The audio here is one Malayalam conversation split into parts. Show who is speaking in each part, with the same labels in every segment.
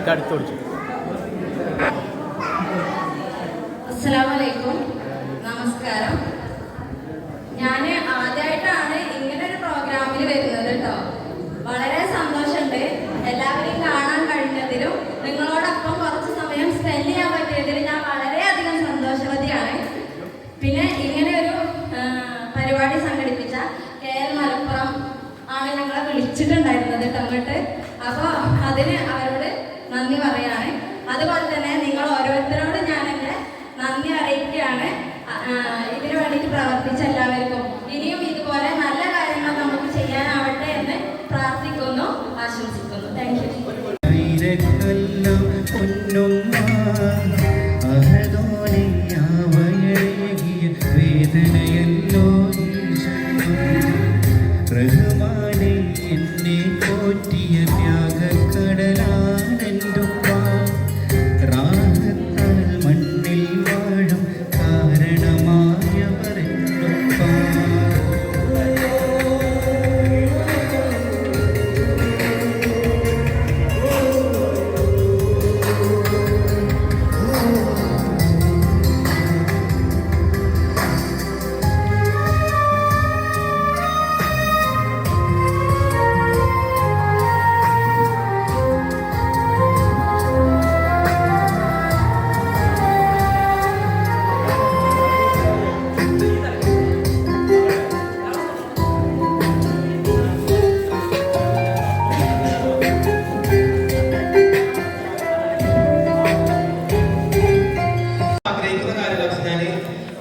Speaker 1: മൈക്ക് അടുത്ത്
Speaker 2: അസ്സലാമലൈക്കും. നമസ്കാരം. ഞാൻ ആദ്യമായിട്ടാണ് ഇങ്ങനെ ഒരു പ്രോഗ്രാമിൽ വരുന്നത് കേട്ടോ വളരെ സന്തോഷമുണ്ട് എല്ലാവരെയും കാണാൻ കഴിഞ്ഞതിലും നിങ്ങളോടൊപ്പം കുറച്ച് സമയം സ്പെൻഡ് ചെയ്യാൻ പറ്റിയതിൽ ഞാൻ വളരെയധികം സന്തോഷവതിയാണ്. പിന്നെ ഇങ്ങനെ ഒരു പരിപാടി സംഘടിപ്പിച്ച കെ എൽ മലപ്പുറം ആണ് ഞങ്ങളെ വിളിച്ചിട്ടുണ്ടായിരുന്നത് കേട്ടോ അങ്ങോട്ട്. അപ്പോൾ അതിന് അവരോട് നന്ദി പറയാണ്. അതുപോലെ തന്നെ നിങ്ങൾ ഓരോരുത്തരോടും ഞാൻ നന്ദി അറിയിക്കുകയാണ്. ഇതിനു വേണ്ടിയിട്ട് പ്രവർത്തിച്ച എല്ലാവർക്കും ഇനിയും ഇതുപോലെ നല്ല കാര്യങ്ങൾ നമുക്ക് ചെയ്യാനാവട്ടെ എന്ന് പ്രാർത്ഥിക്കുന്നു ആശംസിക്കുന്നു. താങ്ക് യു
Speaker 3: വേദനയല്ലോ റഹ്മാനെ എന്നെ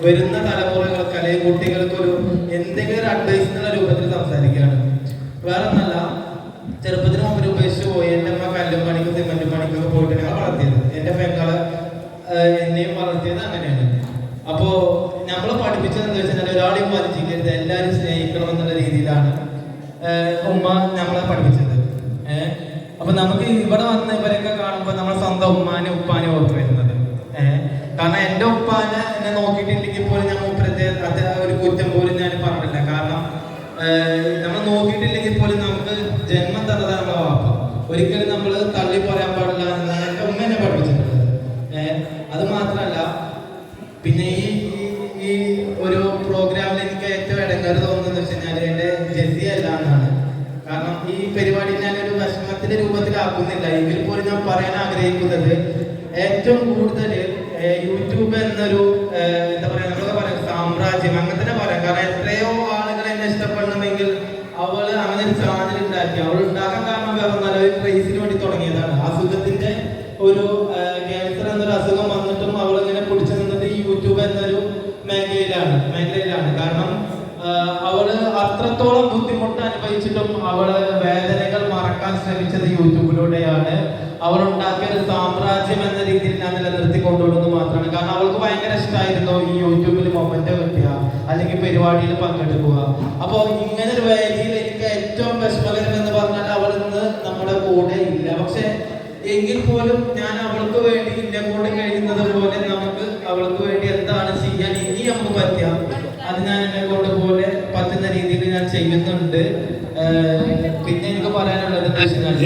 Speaker 4: വരുന്ന തലമുറകൾക്ക് അല്ലെങ്കിൽ കുട്ടികൾക്ക് ഒരു എന്തെങ്കിലും ഒരു അഡ്വൈസ് എന്നുള്ള രൂപത്തിൽ സംസാരിക്കുകയാണ്. വേറെ ഒന്നല്ല ചെറുപ്പത്തിന് മുമ്പ് ഉപേക്ഷിച്ച് പോയി എന്റെ അമ്മ കല്ലും പണിക്കും സിമന്റും പണിക്കൊക്കെ പോയിട്ട് ഞങ്ങൾ വളർത്തിയത്. എന്റെ പെങ്ങളെ എന്നെയും വളർത്തിയത് അങ്ങനെയാണ്. അപ്പോ നമ്മൾ പഠിപ്പിച്ചത് എന്താ വെച്ചാൽ ഒരാളെയും വഞ്ചിക്കരുത് എല്ലാവരും സ്നേഹിക്കണം എന്നുള്ള രീതിയിലാണ് ഉമ്മ നമ്മളെ പഠിപ്പിച്ചത്. ഏഹ് അപ്പൊ നമുക്ക് ഇവിടെ വന്ന് ഇവരൊക്കെ കാണുമ്പോൾ നമ്മളെ സ്വന്തം ഉമ്മാനെ ഉപ്പാനെ ഓർത്ത് വരുന്നത്. കാരണം എന്റെ ഉപ്പാനെ എന്നെ നോക്കിയിട്ടില്ലെങ്കിൽ പോലും ഞാൻ മൂപ്പരത്തെ ഒരു കുറ്റം പോലും ഞാൻ പറഞ്ഞില്ല കാരണം നമ്മൾ നോക്കിയിട്ടില്ലെങ്കിൽ പോലും നമുക്ക് ജന്മം തന്നത് വാപ്പ. ഒരിക്കലും നമ്മൾ തള്ളി പറയാൻ പാടില്ല എന്നാണ് എന്റെ ഉമ്മ എന്നെ പഠിപ്പിച്ചിട്ടുള്ളത്. അത് മാത്രമല്ല പിന്നെ ഈ ഈ- ഈ ഒരു പ്രോഗ്രാമിൽ എനിക്ക് ഏറ്റവും ഇടങ്ങേറ് തോന്നുന്നത് വെച്ച് കഴിഞ്ഞാൽ എന്റെ ജെസ്സി അല്ല എന്നാണ്. കാരണം ഈ പരിപാടി ഞാൻ ഒരു വിഷമത്തിന്റെ രൂപത്തിലാക്കുന്നില്ല. എങ്കിൽ പോലും ഞാൻ പറയാൻ ആഗ്രഹിക്കുന്നത് ഏറ്റവും കൂടുതൽ യൂട്യൂബ് എന്നൊരു എന്താ പറയാ നമ്മളൊക്കെ പറയാം സാമ്രാജ്യം അങ്ങനെ തന്നെ പറയാം കാരണം എത്രയോ ആളുകൾ എന്നെ ഇഷ്ടപ്പെടണമെങ്കിൽ അവൾ അങ്ങനെ ഒരു ചാനൽ ഉണ്ടാക്കി. അവൾ ഉണ്ടാക്കാൻ കാരണം വേറെ നല്ല ഒരു ക്രൈസിന് വേണ്ടി തുടങ്ങിയതാണ്. അസുഖത്തിന്റെ ഒരു ക്യാൻസർ എന്നൊരു അസുഖം വന്നിട്ടും അവൾ ഇങ്ങനെ പിടിച്ചു നിന്നിട്ട് യൂട്യൂബ് എന്നൊരു മേഖലയിലാണ് മേഖലയിലാണ്. കാരണം അവൾ അത്രത്തോളം ബുദ്ധിമുട്ട് അനുഭവിച്ചിട്ടും അവൾ വേദനകൾ മറക്കാൻ ശ്രമിച്ചത് യൂട്യൂബിലൂടെയാണ് അവൾ ഉണ്ടാക്കിയ ഒരു സാമ്രാജ്യം എന്ന രീതിയിൽ ഞാൻ നിലനിർത്തി കൊണ്ടുവരുന്നത് മാത്രമാണ്. കാരണം അവൾക്ക് ഭയങ്കര ഇഷ്ടമായിരുന്നു ഈ യൂട്യൂബിൽ മൊമെന്റ് കിട്ടുക അല്ലെങ്കിൽ പരിപാടിയിൽ പങ്കെടുക്കുക. അപ്പോൾ ഇങ്ങനെ ഒരു വേദിയിൽ എനിക്ക് ഏറ്റവും വിഷമകരം എന്ന് പറഞ്ഞാൽ അവൾ ഇന്ന് നമ്മുടെ കൂടെ ഇല്ല. പക്ഷെ എങ്കിൽ പോലും ഞാൻ അവൾക്ക് വേണ്ടി എന്നെ കൂടെ കഴിയുന്നത് പോലെ നമുക്ക് അവൾക്ക് വേണ്ടി എന്താണ് ചെയ്യാൻ ഇനി നമുക്ക് പറ്റുക? അത് ഞാൻ എന്നെ കൊണ്ട് പോലെ പറ്റുന്ന രീതിയിൽ ഞാൻ ചെയ്യുന്നുണ്ട്.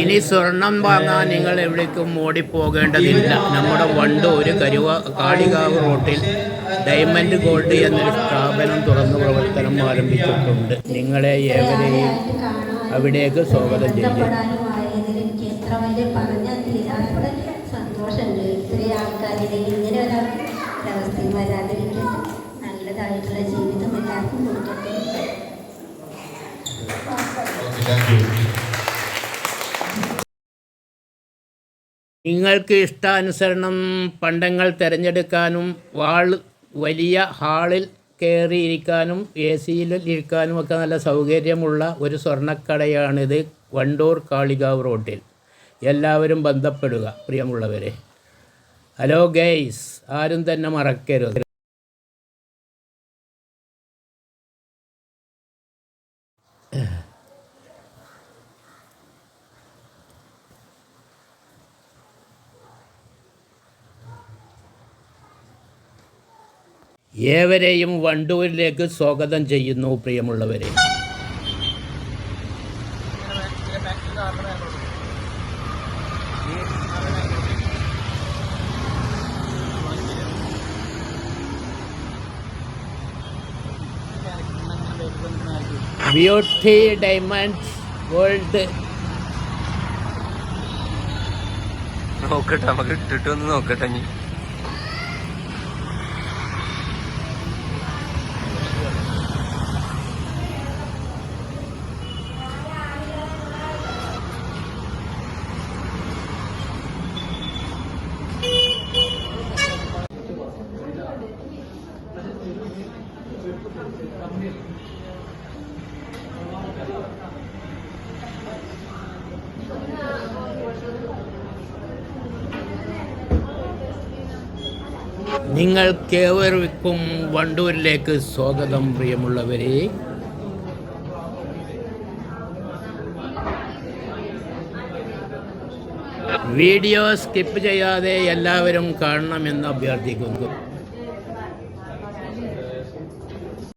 Speaker 1: ഇനി സ്വർണം വാങ്ങാൻ നിങ്ങൾ എവിടേക്കും ഓടിപ്പോകേണ്ടതില്ല. നമ്മുടെ വണ്ട് ഒരു കരുവ കാളികാവ് റോട്ടിൽ ഡയമണ്ട് ഗോൾഡ് എന്നൊരു സ്ഥാപനം തുറന്നു പ്രവർത്തനം ആരംഭിച്ചിട്ടുണ്ട്. നിങ്ങളെ ഏവരെയും അവിടേക്ക് സ്വാഗതം ചെയ്യും നിങ്ങൾക്ക് ഇഷ്ടാനുസരണം പണ്ടങ്ങൾ തിരഞ്ഞെടുക്കാനും വാൾ വലിയ ഹാളിൽ കയറിയിരിക്കാനും എ സിയിൽ ഇരിക്കാനും ഒക്കെ നല്ല സൗകര്യമുള്ള ഒരു സ്വർണക്കടയാണിത് വണ്ടൂർ കാളികാവ് റോഡിൽ. എല്ലാവരും ബന്ധപ്പെടുക പ്രിയമുള്ളവരെ. ഹലോ ഗെയ്സ് ആരും തന്നെ മറക്കരുത്. ഏവരെയും വണ്ടൂരിലേക്ക് സ്വാഗതം ചെയ്യുന്നു പ്രിയമുള്ളവരെ. ബ്യൂട്ടി ഡയമണ്ട്സ് ഗോൾഡ്
Speaker 5: നോക്കട്ടെ നമുക്ക് ഇട്ടിട്ടൊന്ന് നോക്കട്ടെ നീ
Speaker 1: നിങ്ങൾക്കേവർക്കും വണ്ടൂരിലേക്ക് സ്വാഗതം പ്രിയമുള്ളവരെ. വീഡിയോ സ്കിപ്പ് ചെയ്യാതെ എല്ലാവരും കാണണമെന്ന് അഭ്യർത്ഥിക്കുന്നു.